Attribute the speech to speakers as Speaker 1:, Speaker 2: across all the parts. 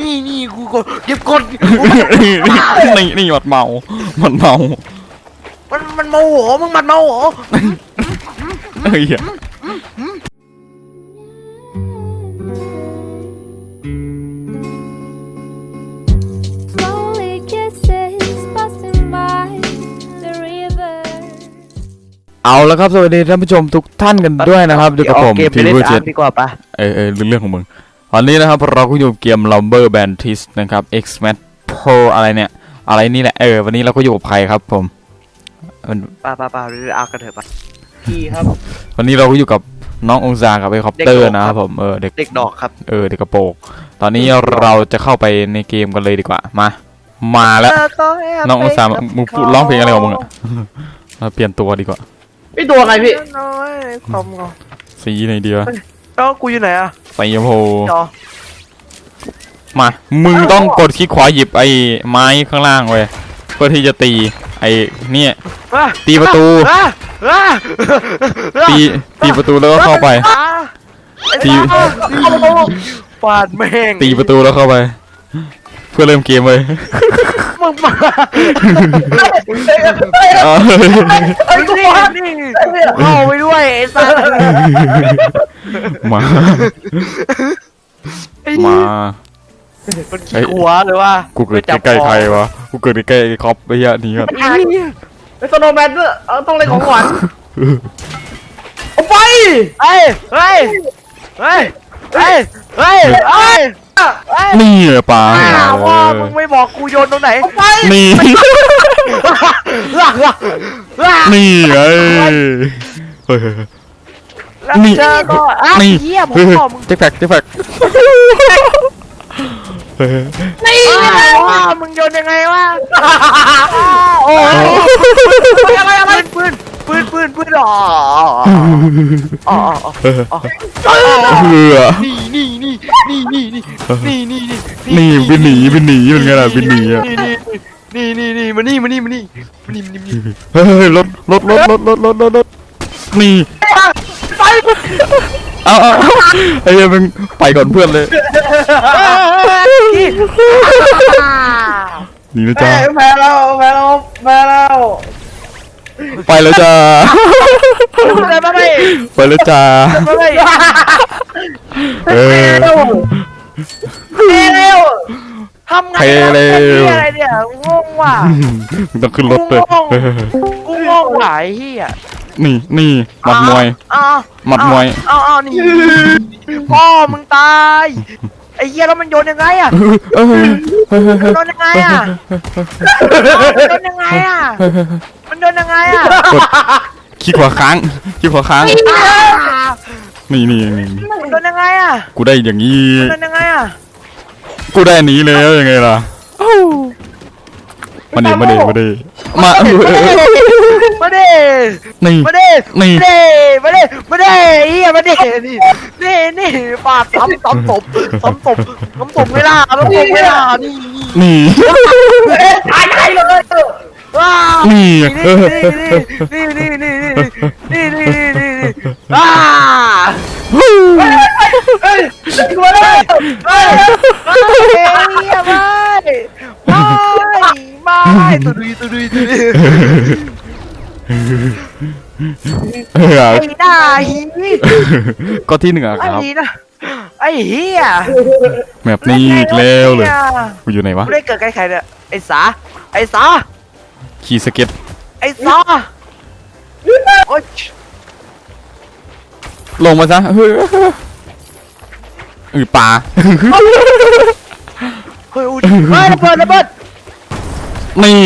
Speaker 1: นี่นี่กูกดเก็บกด
Speaker 2: นี่นี่นี่หมัดเมาหมัดเมา
Speaker 1: มันมันเมาเหรอมึงมันเมาเหรอ
Speaker 2: เฮ้ย
Speaker 3: Slowly kisses passing by the river.
Speaker 2: เอาแล้วครับ สวัสดีท่านผู้ชมทุกท่านกันด้วยนะครับอยู่กับผม
Speaker 1: เกมไป
Speaker 2: พี
Speaker 1: เล่น
Speaker 2: เวอร์
Speaker 1: อา
Speaker 2: เจ็
Speaker 1: ร์
Speaker 2: ด
Speaker 1: ตดีกว่าปะ
Speaker 2: เออเออเรื่องของมึง ตอนนี้นะครับเราก็อยู่เกม Lumber Bantis นะครับ X Mat Pro อะไรเนี่ย อะไรนี่แหละเออวันนี้เราก็อยู่กับใครครับผมวัน
Speaker 1: ป้าป้าป้าเล่นอากันเถอะปะพี่ครับ
Speaker 2: วันนี้เราก็อยู่กับน้ององศากับไอคอปเตอร์นะค
Speaker 1: รั
Speaker 2: บผมเออเด็ก
Speaker 1: เด็กดอกครับ
Speaker 2: เออเด็กกระโปงตอนนี้เราจะเข้าไปในเกมกันเลยดีกว่ามา มาแล้วน้ององศามึงร้องเพลงอะไรของมึงอะเราเปลี่ยนตัวดีกว่า
Speaker 4: พี่ตัว
Speaker 1: อะไงพี่
Speaker 2: สีไหนเดียว
Speaker 1: แล้วกูอยู่ไหนอะ
Speaker 2: สีชมพู
Speaker 1: จอ
Speaker 2: มา มึงต้องกดคลิกขวาหยิบไอ้ไม้ข้างล่างเว้ยเพื่อที่จะตี ไอ้เนี่ย
Speaker 1: อะ
Speaker 2: ตีประตู
Speaker 1: อะอะ
Speaker 2: ตีตีประตูแล้วก็เข้าไป
Speaker 1: อะ
Speaker 2: ตี
Speaker 1: ฟาดแม่ง
Speaker 2: ตีประตูแล้วเข้าไป เพื่อเริ่มเกมเลย
Speaker 1: มึงมา
Speaker 2: เอา
Speaker 1: ไอ้นี่นี่เข้าไปด้วยไอ้สัส
Speaker 2: มา
Speaker 1: ไอ้
Speaker 2: มา
Speaker 1: นี่มันขี้หัวเลยว่า
Speaker 2: กูเกิดใกล้ๆใครวะ กูเกิดใกล้ๆไอ้คอปไอ้เหี้ยนี่ก่อน
Speaker 1: ไอ้นี่
Speaker 4: ไอ้สโนว์แมนด้วยเอาต้องเล่นของหวานเอาไป
Speaker 1: เฮ้ย เฮ้ย เฮ้ย เฮ้ย เฮ้ย เฮ้ยเฮ้ย
Speaker 2: นี่เหรอปลา
Speaker 1: อ้าวว่ามึงไม่บอกกูโยนตรงไหน
Speaker 4: ไป
Speaker 2: นี่ นี่ไงเฮ้ย
Speaker 1: แล้ว
Speaker 2: นี่
Speaker 1: เจอก็อะ
Speaker 2: นี่
Speaker 1: เหี้ยผม
Speaker 2: เฮ้ย
Speaker 1: บอกมึง
Speaker 2: เจ๊แฟกเจ๊แฟกเฮ้ย
Speaker 1: นี่ว่ามึงโยนยังไงวะโอ้ยอะไรอะไรปืนปืน ปืนปืนอ๋ออ๋ออ๋อ
Speaker 2: เออเหือ
Speaker 1: นี่นี่นี่นี่นี่นี่นี่นี่นี่
Speaker 2: นี่บินหนีบินหนีเป็นไงล่ะบินหนีอะ
Speaker 1: นี่นี่นี่มานี่มานี่มานี่มานี่มานี่มานี่
Speaker 2: เฮ้ยรถรถรถรถรถรถรถรถนี่เอาเอาไอ้เหี้ยมึงไปก่อนเพื่อนเลยนี่นะจ๊ะ
Speaker 4: แพ้แล้วแพ้แล้วแพ้แล้ว
Speaker 2: ไปแล้วจ้า
Speaker 1: เดินมาเลย
Speaker 2: ไปแล้วจ้า
Speaker 1: เดินมาเลย
Speaker 2: เออ
Speaker 1: เร็วทำไง
Speaker 2: เทเร็ว
Speaker 1: อะไรเนี่ยงงว่ะ
Speaker 2: มึงต้องขึ้นรถเลยเออ
Speaker 1: กูงงว่ะไอ้เหี้ย
Speaker 2: นี่นี่หมัดมวย
Speaker 1: อ้าว
Speaker 2: หมัดมวย
Speaker 1: อ้าวอ้าวนี่พ่อมึงตายไอ้เหี้ยแล้วมันโยนยังไงอะ
Speaker 2: เออเออ
Speaker 1: มันโดนยังไงอะมันโดนยังไงอะมันโดนยังไงอะ
Speaker 2: กดขี้ขวาค้างขี้ขวาค้าง
Speaker 1: อ้าว
Speaker 2: นี่นี่นี่
Speaker 1: มันโดนยังไงอะ
Speaker 2: กูได้อย่างนี้
Speaker 1: มันโดนยังไงอะ
Speaker 2: กูได้อันนี้แล้วยังไงล่ะ มาเดมาเดมาเดมา
Speaker 1: มาเด้
Speaker 2: นี่
Speaker 1: มาเด้
Speaker 2: นี่
Speaker 1: มาเด้มาเด้มาเด้เฮียมาเด้นี่นี่นี่ปาดซ้ำซ้ำตบซ้ำตบซ้ำตบเวลาซ้ำตบเวลานี่นี่
Speaker 2: นี่
Speaker 4: ตายใจเลย
Speaker 1: ว้าว
Speaker 2: นี่
Speaker 1: นี่นี่นี่นี่นี่นี่นี่นี่นี่ว้า
Speaker 4: เฮ้ยตัวเลย
Speaker 1: ไม่ไม่เฮียไม่ไม่ ไม่ตุดุยตุดุยตุดุย
Speaker 2: เออ
Speaker 1: ไอ้หน้าฮี
Speaker 2: ก็ที่หนึ่งอะ
Speaker 1: ไอ้
Speaker 2: ครับ
Speaker 1: นะไอ้เฮีย
Speaker 2: แบบนี้อีกแล้วเลยกูอยู่ไหนวะ
Speaker 1: กูได้เกิดใกล้ใครเนี่ยไอ้สาไอ้สา
Speaker 2: ขี่สเก็ต
Speaker 1: ไอ้สาโอ๊ย
Speaker 2: ลงมาซะเฮ้ยอือปลา
Speaker 1: เฮ้ยอุ้ยเฮ้ยระเบิดระเบิด
Speaker 2: นี่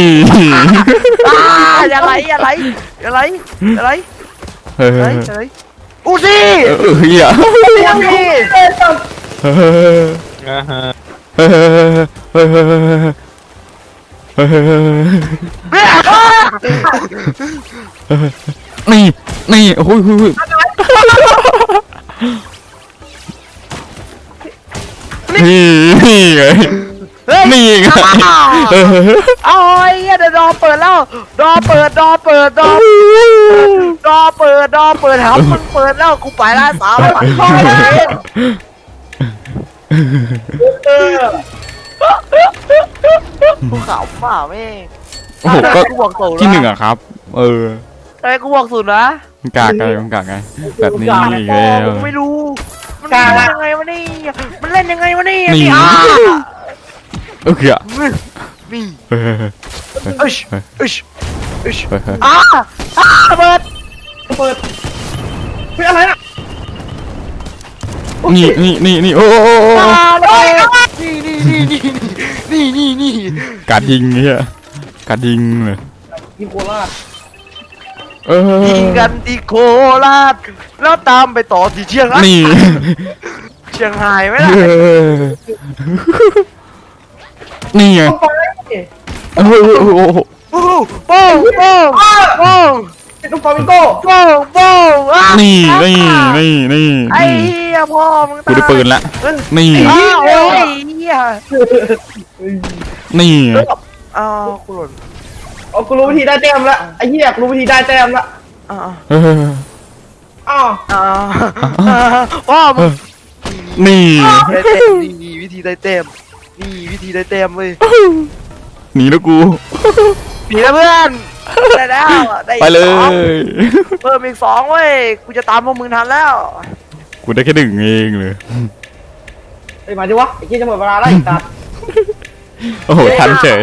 Speaker 1: อ่าอย่าไหลอย่าไหลอย่าไหลอย่าไหล
Speaker 2: เฮ้ย
Speaker 1: อย่าไหล
Speaker 2: เฮ้ย
Speaker 1: อย่าไหลอูซี่
Speaker 2: เออเฮีย
Speaker 1: อูซี่
Speaker 2: เฮ้ยเฮ้ยเฮ้ยเฮ้ยเฮ้ยนี่นี่โอ้ยโอ้ยโอ้ยนี่นี่ไง
Speaker 1: เฮ้ย
Speaker 2: นี่ไงเออ
Speaker 1: เอาไอ้เหี้ยเดี๋ยวรอเปิดแล้วรอเปิดรอเปิดรอรอเปิดรอเปิดหามึงเปิดแล้วกูไปละสามวัน
Speaker 2: น
Speaker 4: เออ
Speaker 1: กูขำป่าแม่ง
Speaker 2: โอ้โหก็
Speaker 1: กูบอกศูนย์
Speaker 2: ที่หนึ่งอะครับ เออ
Speaker 1: ทำไมกูบอกศูนย์วะ
Speaker 2: มันกากไงมันกากไงแบบนี้อีก
Speaker 1: อ๋
Speaker 2: แล้
Speaker 1: อ
Speaker 2: ว
Speaker 1: กูไม่รู้ มันเล่นยังไงวะนี่มันเล่นยังไงวะนี่
Speaker 2: นี่
Speaker 1: อะ
Speaker 2: เออเกือ
Speaker 1: นี่
Speaker 2: เฮ้ย
Speaker 1: เอ้ยเอ้ยเอ้ย
Speaker 2: เฮ้ยเฮ้ย
Speaker 1: อะอะระเบิด
Speaker 4: เปิดเฮ้ยอะไรน่ะ
Speaker 2: นี่นี่นี่นี่โอ้โอ้โอ้โอ้
Speaker 1: อะระเบิดนี่นี่นี่นี่นี่นี่นี่
Speaker 2: การยิงเนี่ยการยิงเลย
Speaker 4: ยิงโคราช
Speaker 2: เออ
Speaker 1: ยิงกันที่โคราชแล้วตามไปต่อที่เชียงราย
Speaker 2: นี่
Speaker 1: เชียงรายไหมล่ะ
Speaker 2: เออ นี่ไง
Speaker 4: ต้องไป
Speaker 2: โอ้โหโอ้โหโอ้โห
Speaker 1: โป้งโป้งโป้งโป้ง
Speaker 4: เป็นลูกฟลามิงโก้
Speaker 1: โป้งโป้งอะ
Speaker 2: นี่นี่นี่นี่
Speaker 1: ไอ้
Speaker 2: นี่
Speaker 1: เหี้ยพ่อมึง
Speaker 2: กูได้ปืนละนี่
Speaker 1: อ้าวโอ้ยเหี้ย
Speaker 2: นี่
Speaker 1: อ้าวกูหล่น
Speaker 4: เอากูรู้วิธีได้แต้มละไอ้เหี้ยกูรู้วิธีได้แต้มละ
Speaker 1: อ้าว
Speaker 2: เออ
Speaker 4: อ้าว
Speaker 1: อ้าวพ่อมึง
Speaker 2: นี่
Speaker 1: ได้เต็มนี่วิธีได้เต็ม นี่วิธีได้เต็มเว้ย
Speaker 2: หนีแล้วกู
Speaker 1: หนีแล้วเพื่อนได้แล้วได้อีก
Speaker 2: ไปเล
Speaker 1: สอง
Speaker 2: ย
Speaker 1: เพิ่มอีกสองเว้ยกูจะตามพวกมึงทันแล้ว
Speaker 2: กูได้แค่หนึ่งเองเลย
Speaker 4: ไอ้มาดิวะไอ้เหี้ยจะหมดเวลาแล้วอีกตัด
Speaker 2: โอ้โหทันเฉย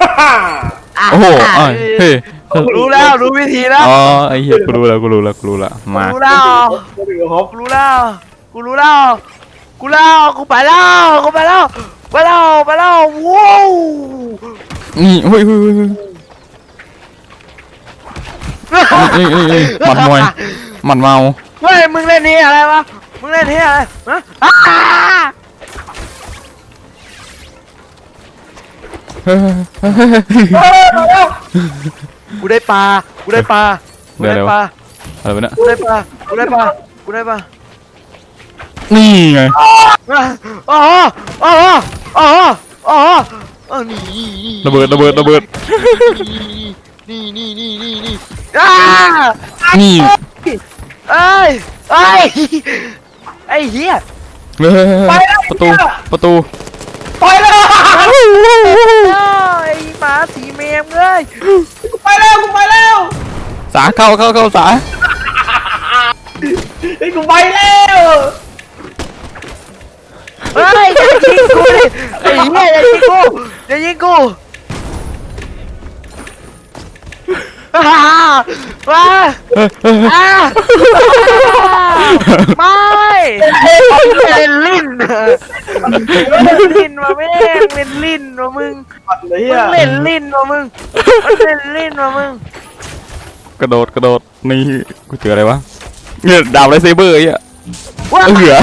Speaker 4: ฮ่าฮ่าะ
Speaker 2: โอ้โหอ้าวเฮ้ย
Speaker 1: รู้แล้วรู้วิธีแล้ว
Speaker 2: อ๋อไอ้เหี้ยกูรู้แล้วกูรู้แล้วกูรู้แล้วมา
Speaker 1: รู้แล้ว
Speaker 4: กูดูครับ
Speaker 1: กูรู้แล้วกูรู้แล้ว กูแล้วกูไปแล้วกูไปแล้วไปแล้วไปแล้วว้าว
Speaker 2: นี่เฮ้ยเฮ้ยเฮ้ยเฮ้ยเฮ้ยเฮ้ยเฮ้ยหมัดมวยหมัดเมา
Speaker 1: เฮ้ยมึงเล่นนี่อะไรวะมึงเล่นนี่อะไรฮะอ้า
Speaker 2: เฮ้ยเฮ้ยเฮ้ยเฮ้ย
Speaker 4: เฮ้ยมาแล้ว
Speaker 1: กูได้ปลากูได้ปลากูได้ปลา
Speaker 2: อะไรวะเนี่ย
Speaker 1: กูได้ปลากูได้ปลากูได้ปลา
Speaker 2: นี่ไง
Speaker 1: อ๋ออ๋ออ๋ออ๋ออ๋อนี่นี่นี่
Speaker 2: ระเบิดระเบิดระเบิด
Speaker 1: นี่นี่นี่นี่นี่อ้า
Speaker 2: นี่
Speaker 1: เอ้ยเอ้ยไอ้เหี้ย
Speaker 2: เฮ้ยเฮ้ยเฮ้ยประตูประตู
Speaker 4: ไปแล้ว
Speaker 1: ไอ้หมาสีเมมเลย
Speaker 4: กูไปแล้วกูไปแล้ว
Speaker 2: สาเข้าเข้าเข้าสา
Speaker 4: ไอ้ยกูไปแล้ว
Speaker 1: เฮ้ยอย่ายิง กูดิไอ้เหี้ยอย่ายิงกูอย่ายิงกูอ่ามา
Speaker 2: เฮ้ยเฮ้ยเฮ้ย
Speaker 1: อ่าไม่เล่นลิ้นเล่นลิ้นมาแม่งเล่นลิ้นมามึง
Speaker 4: ปัดเลย
Speaker 1: มึ
Speaker 4: เหี้ย
Speaker 1: งเล่นลิ้นมามึงมันเล่นลิ้นมามึง
Speaker 2: กระโดดกระโดดนี่กูเจออะไรวะเนี่ยดาบไรเซเบอร์ไอ้เหี้ย
Speaker 1: ว่า
Speaker 2: เหือ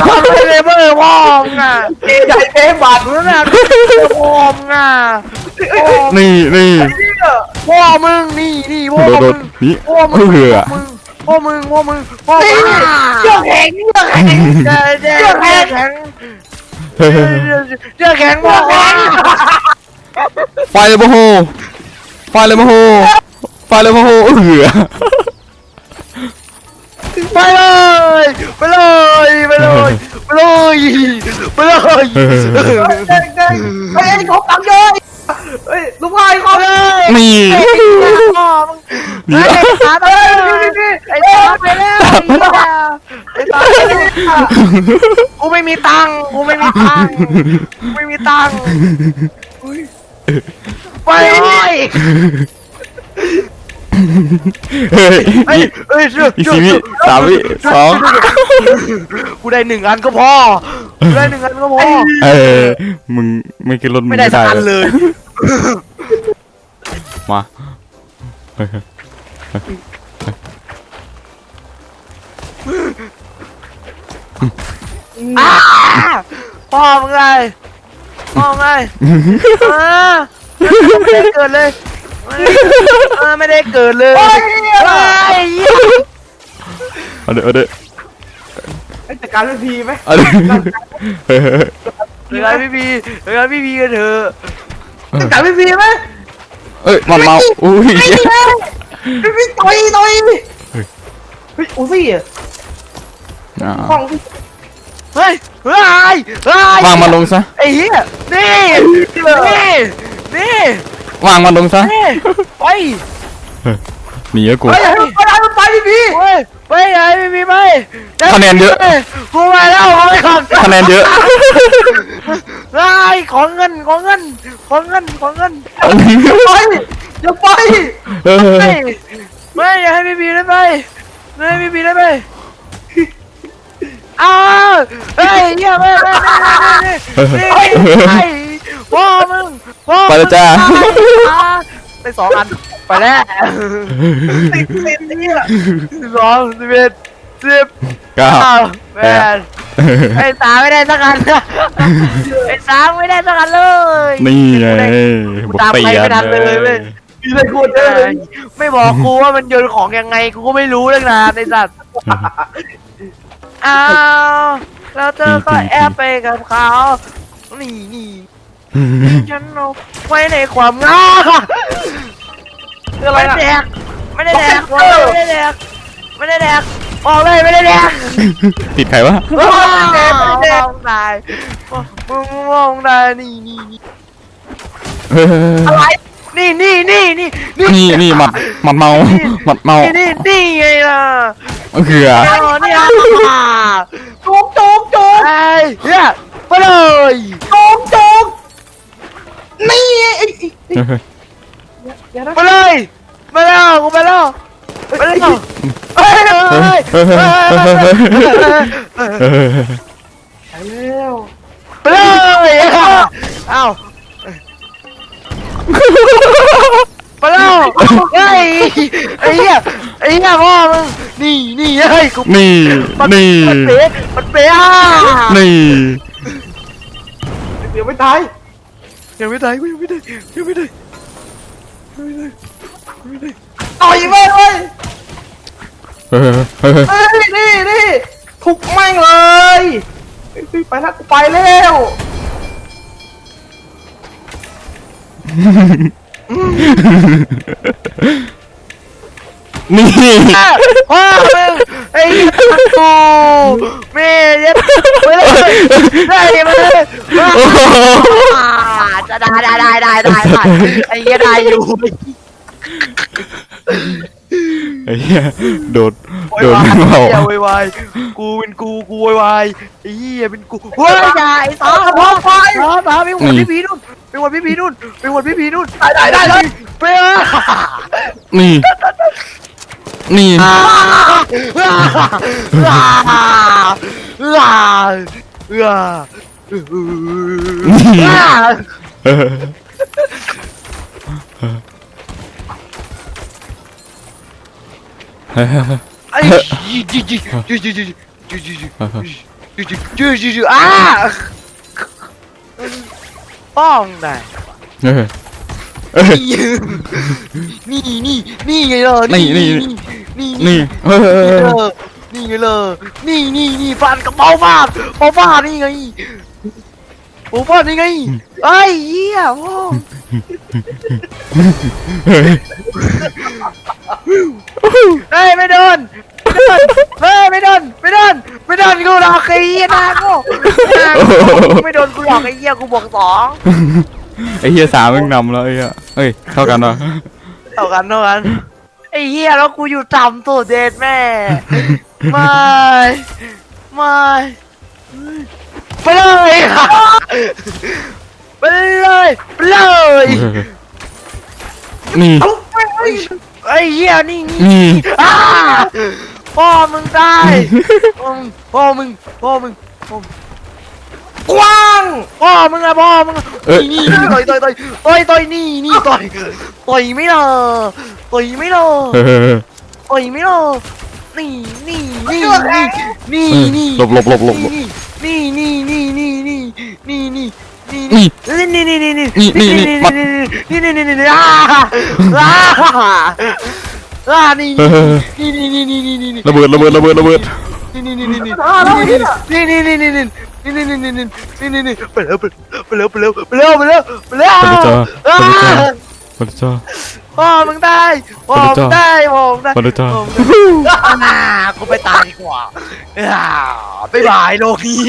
Speaker 1: เลเบอร์วอมอะ
Speaker 4: เกย์ให ญ่เกย์บัตร
Speaker 1: รู้นะวอมอะ
Speaker 2: นี่นี่
Speaker 1: พ่อมึงนี่นี่พ่อ
Speaker 2: โดดโด
Speaker 1: มึ
Speaker 2: ด
Speaker 1: ง
Speaker 2: นี่
Speaker 1: พ่อมึง
Speaker 2: เหือ
Speaker 1: พ่อมึงพ่อมึงพ่อมึง
Speaker 4: เชือกแข็งเชือกแข็ง
Speaker 1: เจ้าแข็งแข็ง
Speaker 2: เฮ้ยเฮ้ย
Speaker 1: เจ้าแข็งพ่อแข็ง
Speaker 2: ไฟเลยโมโหไฟเลยโมโหไฟเลยโมโหเหือ
Speaker 1: ไปเลยไปเลยไปเลย ไปเลยไปเลย
Speaker 4: เฮ้ยเฮ้ยเขาตังเยอะเฮ้ยลูกชายเขาเลย
Speaker 2: นี่
Speaker 1: พ่อมึง
Speaker 2: นี่
Speaker 1: ไอ้ตาไปแล้วไอ้ตาไปแล้วไอ้ตาไปแล้วกูไม่มีตังค์กูไม่มีตังค์กูไม่มีตังค์ไปเลย
Speaker 2: เฮ้ย
Speaker 1: เฮ้ยเฮ้ยเชื่อ
Speaker 2: อีกสี่วิสามวิสอง
Speaker 1: กูได้หนึ่งอันก็พอกูได้หนึ่งอันก็พอ
Speaker 2: เออมึงไม่ขึ้นรถมึง
Speaker 1: ไม่
Speaker 2: ไม่
Speaker 1: ได้สัก
Speaker 2: ได้
Speaker 1: อัน
Speaker 2: เล
Speaker 1: เลยย
Speaker 2: มาเฮ้ย
Speaker 1: อ้าพ่อมึงไงพ่อมึงไงเออไม่ได้เกิดเลย เออไม่ได้เกิดเลยไอ้เหี้ย
Speaker 2: เอาเดี๋ยวเอาเดี๋ยว
Speaker 4: จัดการเรื่องพีไหม
Speaker 2: เอาเดี๋ยวเฮ้ยเฮ้ย
Speaker 1: เหลือพี่พีเหลือพี่พีกันเถอะ
Speaker 4: จัดการเรื่องพีไหม
Speaker 2: เอ้ยมันเมาอุ้ย
Speaker 4: พี่พี่ต่อยต่อยเฮ้ยอู้ซี่อะ
Speaker 2: อ่า
Speaker 4: ห้องพี่
Speaker 1: เฮ้ยเฮ้ยเฮ้ยวา
Speaker 2: งมันลงซะ
Speaker 1: ไอ้เหี้ยนี่นี่นี่
Speaker 2: วางมันลงซะ
Speaker 1: นี่ไป
Speaker 2: หนีอะกู
Speaker 4: เฮ้ยให้มันไปให้มันไปพี่
Speaker 1: เฮ้ยไปไหนไม่มีไป
Speaker 2: คะแนนเยอะ
Speaker 1: กูไปแล้วเอาไปก่อน
Speaker 2: คะแนนเยอะ
Speaker 1: ไอ้ของเงินของเงินของเงินของเงิน
Speaker 4: ไปอย่าไป
Speaker 2: เออ
Speaker 1: ไม่ไม่อย่าให้พี่บีได้ไปไม่ให้พี่บีได้ไปอ้าวเฮ้ยเหี้ยไม่ไม่ไม่ไม่ไม่ไม่ พ่อมึงพ่อ
Speaker 2: ไปแล้วจ้า
Speaker 1: ไปสองอันไปแล้ว
Speaker 4: ติดติดนี่แหละ
Speaker 1: สิบสองสิบเอ็ดสิบ
Speaker 2: เก้า
Speaker 1: เก้าแปดไอ้สามไม่ได้สักอันไอ้สามไม่ได้สักอันเลย
Speaker 2: นี่ไง
Speaker 1: กู
Speaker 2: บุก
Speaker 1: ตาม
Speaker 2: เปี
Speaker 1: ใคร
Speaker 2: ย
Speaker 1: ไม่
Speaker 2: น
Speaker 1: ทันเลยเว้ย
Speaker 4: มีอะไรควรเจอเลย
Speaker 1: ไม่บอกกูว่ามันโยนของยังไงกูก็ไม่รู้เลยนะไอ้สัตว์อ้าวแล้วเธอก็แอบไปกับเขานี่นี่ ฉันเอาไว้ในความงา
Speaker 4: คืออะไร
Speaker 1: ไม่
Speaker 4: นะ
Speaker 1: ได้แดกไม่ได้แดกไม่ได้แดกไม่ได้แดกออกเลยไม่ได้แดก
Speaker 2: ติดใครวะ
Speaker 1: มองตายมึงมองตายนี่นี่นี่
Speaker 2: เออ
Speaker 1: อะไรนี่นี่นี่นี่
Speaker 2: นี่นี่หมัดหมัดเมาหมัดเมา
Speaker 1: นี่นี่นี่ไงล่ะ
Speaker 2: มันคืออะ
Speaker 1: อ๋อนี่อะ
Speaker 4: จุกจุกจุก
Speaker 1: ไอ้เหี้ยไปเลย
Speaker 4: จุกจุก นี่ไอ้ไอ้ไอ้เดี๋ยวนะ
Speaker 1: ไปเลยไปแล้วกูไปแล้วไปแล้วเฮ้ยเฮ้ย
Speaker 2: เออเออเออเออเออ
Speaker 4: ไปแล้ว
Speaker 1: ไปเลยเอ้าไปแล้วเฮ้ยไอ้เหี้ยไอ้เหี้ยพ่อมึงนี่นี่เฮ้ยกู
Speaker 2: นี่
Speaker 1: นี่มันเป๊ะมันเป๊ะ
Speaker 2: นี่
Speaker 4: เดี๋ยวไม่ตาย
Speaker 1: ยังไม่ได้กูยังไม่ได้ยังไม่ได้ยังไม่ได้ยังไม่ได้
Speaker 4: ต่อยแม่งเลย
Speaker 2: เออเออ
Speaker 4: เฮ้ยนี่นี่ทุกแม่งเลยเฮ้ยไปแล้วกูไปแล้ว
Speaker 2: นี่
Speaker 1: พ่อมึงไอ้กูแม่ยัดไปเลยได้มาเลย
Speaker 2: โอ้โห
Speaker 1: จะได้ได้ได้ได้ได้ได้ไอ้เหี้ยได้อยู่
Speaker 2: ไอ้เหี้ยโดด
Speaker 1: โว
Speaker 2: โด
Speaker 1: ย
Speaker 2: ด
Speaker 1: วาย
Speaker 2: เมา
Speaker 1: เหี้ยโวยวายกูเป็นกูกูโวยวายไอ้เหี้ยเป็นกูเฮ้ยอย่าไอ้สาวพ่อไปสาวสาวไปหวดพี่พีนู่นไปหวดพี่พีนู่นไปหวดพี่พีนู่น
Speaker 4: ได้ได้ได้เลย
Speaker 1: ไปอะ
Speaker 2: นี่นี่
Speaker 1: อ่าอ่าอ่าอ่าอ่า
Speaker 2: เออ
Speaker 1: ไอ้ยี่ยี่ยี่ยี่ยี่ยี่ยี่ยี่ยี่ยี่ยี่ยี่ยี่อ่าป้องได้
Speaker 2: เออเออ
Speaker 1: นี่นี่นี่ไงล่ะ
Speaker 2: นี่นี่
Speaker 1: นี่
Speaker 2: นี่เออ
Speaker 1: นี่ไงล่ะนี่นี่นี่ฟันกระเป๋าฟาดเป๋าฟาดนี่ไงโอ้ฟาดนี่ไง ไอ้เหี้ยพ่อเฮ้ยไม่โดนไม่โดนเฮ้ยไม่โดนไม่โดนไม่โดนกูหรอกไอ้เหี้ยนาโง่ไม่โดนกูหรอกไอ้เหี้ยกูบวกสอง
Speaker 2: ไอ้เหี้ยสามมึงนำแล้วไอ้เหี้ยเอ้ยเท่ากันวะ
Speaker 1: เท่ากันเท่ากันไอ้เหี้ยแล้วกูอยู่ต่ำสุดเด็ดแม่ไม่ไม่ไปเลย ไปเลยไปเลย
Speaker 2: นี่
Speaker 1: ไอ้เหี้ยนี่นี่
Speaker 2: นี่
Speaker 1: อ้าพ่อมึงตายพ่อมึงพ่อมึงพ่อมึงพ่อมึง
Speaker 4: กว้าง
Speaker 1: พ่อมึงอะพ่อมึงอะ
Speaker 2: เอ้ย
Speaker 1: นี่นี่ต่อยต่อยต่อยต่อยต่อยนี่นี่ต่อยต่อยไม่ล่ะต่อยไม่ล่ะ
Speaker 2: เออ
Speaker 1: ต่อยไม่ล่ะนี่นี่นี่นี่นี่นี่
Speaker 2: หลบหลบหลบหลบหลบ
Speaker 1: นี่นี่นี่นี่นี่นี่นี่ นี่
Speaker 2: นี่
Speaker 1: นี่นี่นี่นี่
Speaker 2: นี่นี่นี่มัด
Speaker 1: นี่นี่นี่นี่นี่อ่าอ่าอ่านี่
Speaker 2: เออ
Speaker 1: นี่นี่นี่นี่นี่นี่นี่
Speaker 2: ระเบิดระเบิดระเบิดระเบิด
Speaker 1: นี่นี่นี่นี่นี่นี่นี่นี่นี่นี่นี่นี่นี่นี่นี่นี่นี่ไปแล้วไปแล้วไปแล้วไปแล้วไปแล้วไปแล้วไปแล้ว
Speaker 2: ไปเลยจ้า
Speaker 1: อ่า
Speaker 2: ไปเลยจ้าไปเลยจ้า
Speaker 1: พ่อมึงได้พ่อมึงได้พ่อมึงได้
Speaker 2: มาเลยจ้า
Speaker 1: พ่อมึงได้อ่ากูไปตายดีกว่าอ่าบ๊ายบายโลกนี้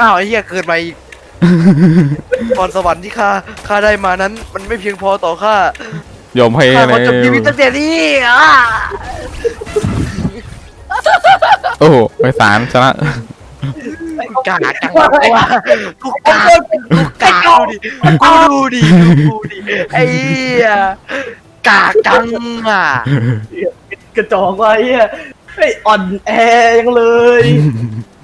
Speaker 1: อ้าวไอ้เหี้ยเกิดมาอีกพรสวรรค์ที่ข้าข้าได้มานั้น มันไม่เพียงพอต่อข้าย
Speaker 2: อมให้
Speaker 1: ข้า
Speaker 2: เล
Speaker 1: ขอยจบชีวิตตั้งแต่นี้อะ
Speaker 2: โอ้โหไปสารชนะ
Speaker 1: กากจังวะกูกากกูกากดูดิกูดูดิกูดูดิไอ้เหี้ยกากจังอะ
Speaker 4: กระจอกว่ะไอ้เหี้ยไอ้อ่อนแอยังเลย
Speaker 2: เ